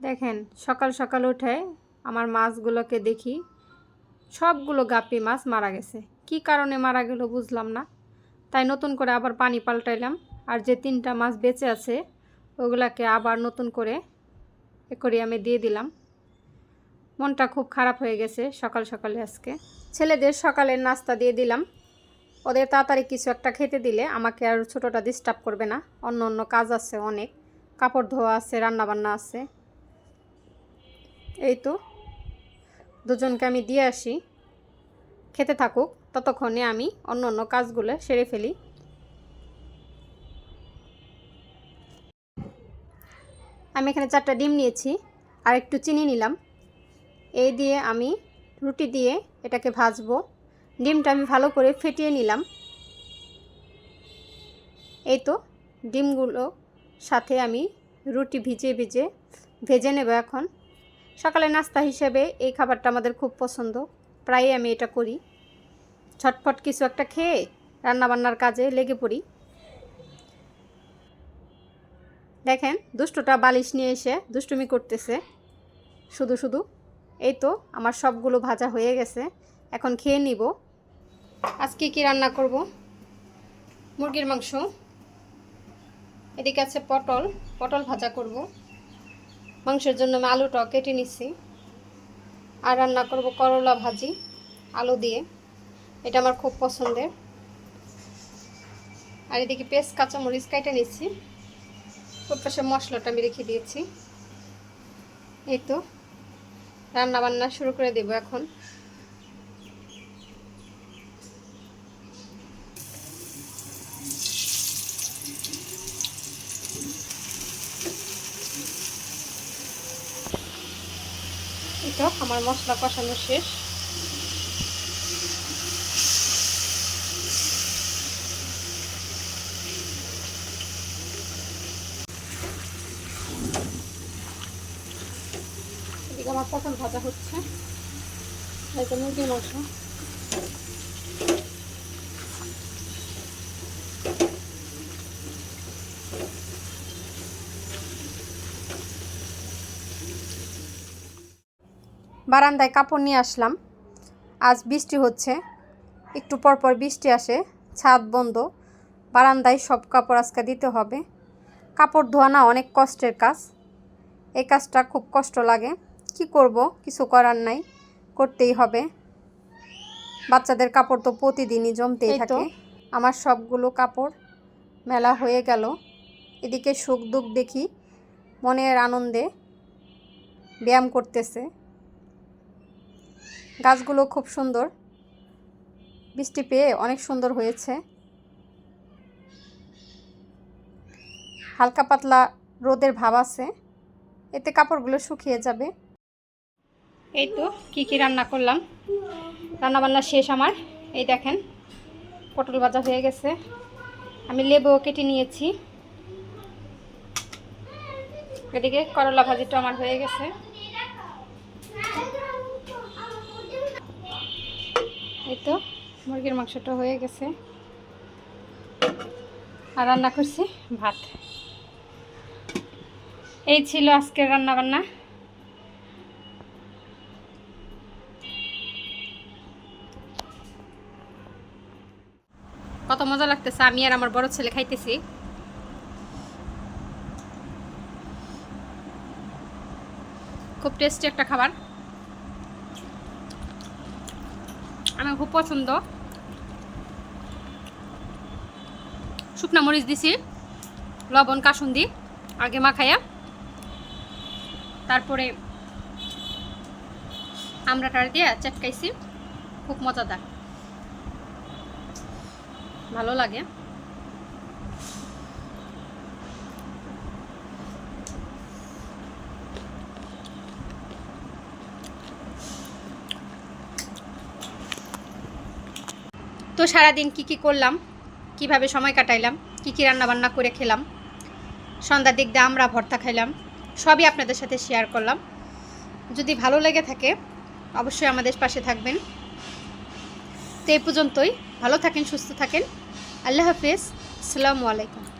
দেখেন, সকাল সকাল উঠে আমার মাছগুলোকে দেখি, সবগুলো গাপ্পি মাছ মারা গেছে। কি কারণে মারা গেল বুঝলাম না। তাই নতুন করে আবার পানি পাল্টাইলাম। আর যে তিনটা মাছ বেঁচে আছে, ওগুলাকে আবার নতুন করে এ করে আমি দিয়ে দিলাম। মনটা খুব খারাপ হয়ে গেছে সকাল সকালে আজকে। ছেলেদের সকালের নাস্তা দিয়ে দিলাম। ওদের তাড়াতাড়ি কিছু একটা খেতে দিলে আমাকে আর ছোটোটা ডিস্টার্ব করবে না। অন্য অন্য কাজ আছে অনেক। কাপড় ধোয়া আছে, রান্নাবান্না আছে। এই তো, দুজনকে আমি দিয়ে আসি। খেতে থাকুক, ততক্ষণে আমি অন্য অন্য কাজগুলো সেরে ফেলি। আমি এখানে চারটা ডিম নিয়েছি, আর একটু চিনি নিলাম। এই দিয়ে আমি রুটি দিয়ে এটাকে ভাজবো। ডিমটা আমি ভালো করে ফেটিয়ে নিলাম। এই তো, ডিমগুলো সাথে আমি রুটি ভিজে ভিজে ভেজে নেব এখন। সকালে নাস্তা হিসেবে এই খাবারটা আমাদের খুব পছন্দ। প্রায়ই আমি এটা করি। ছটফট কিছু একটা খেয়ে রান্নাবান্নার কাজে লেগে পড়ি। দেখেন, দুষ্টুটা বালিশ নিয়ে এসে দুষ্টুমি করতেছে। শুধু শুধু। এই তো, আমার সবগুলো ভাজা হয়ে গেছে। এখন খেয়ে নিব। আজকে কি রান্না করব? মুরগির মাংস। এদিকে আছে পটল। পটল ভাজা করব। মাংসের জন্য আমি আলুটা কেটে নিচ্ছি। আর রান্না করব করলা ভাজি, আলু দিয়ে। এটা আমার খুব পছন্দের। আর এদিকে পেস্ট কাঁচামরিচ কেটে নিচ্ছি। খুব পাশে মশলাটা আমি রেখে দিয়েছি। এই তো রান্না বান্না শুরু করে দেব এখন। তো আমার মশলা কষানো শেষ। আমার পটল ভাজা হচ্ছে। তো মুরগির মাংস। বারান্দায় কাপড় নিয়ে আসলাম। আজ বৃষ্টি হচ্ছে। একটু পর পর বৃষ্টি আসে ছাদ বন্ধ। বারান্দায় সব কাপড় আজকে দিতে হবে। কাপড় ধোয়া না অনেক কষ্টের কাজ। এই কাজটা খুব কষ্ট লাগে। কি করব? কিছু করার নাই। করতেই হবে। বাচ্চাদের কাপড় তো প্রতিদিনই জমতেই থাকে। আমার সবগুলো কাপড় মেলা হয়ে গেল। এদিকে সুখ দুঃখ দেখি। মনের আনন্দে ব্যায়াম করতেছে। গাছগুলো খুব সুন্দর। বৃষ্টি পেয়ে অনেক সুন্দর হয়েছে। হালকা পাতলা রোদের ভাব আছে। এতে কাপড়গুলো শুকিয়ে যাবে। এই তো কী কী রান্না করলাম। রান্না বান্না শেষ আমার। এই দেখেন, পটল ভাজা হয়ে গেছে। আমি লেবুও কেটে নিয়েছি। এদিকে করলা ভাজিটা আমার হয়ে গেছে। এই তো, মুরগির মাংসটা হয়ে গেছে। আর রান্না করছি ভাত। এই ছিল আজকের রান্না বান্না। কত মজা লাগতেছে, আমি আর আমার বড় ছেলে খাইতেছি। খুব টেস্টি একটা খাবার। আমার খুব পছন্দ। শুকনা মরিচ দিছি, লবণ, কাসুন্দি, আগে মাখাইয়া, তারপরে আমরাটার দিয়ে চটকাইছি, খুব মজাদার। ভালো লাগে। তো সারাদিন কি কি করলাম? কীভাবে সময় কাটাইলাম? কি কি রান্না বান্না করে খেলাম? সন্ধ্যার দিক দিয়ে আমরা ভর্তা খাইলাম। সবই আপনাদের সাথে শেয়ার করলাম। যদি ভালো লেগে থাকে, অবশ্যই আমাদের পাশে থাকবেন। তো এই পর্যন্তই। ভালো থাকেন, সুস্থ থাকেন। আল্লাহ হাফিজ। আসসালামু আলাইকুম।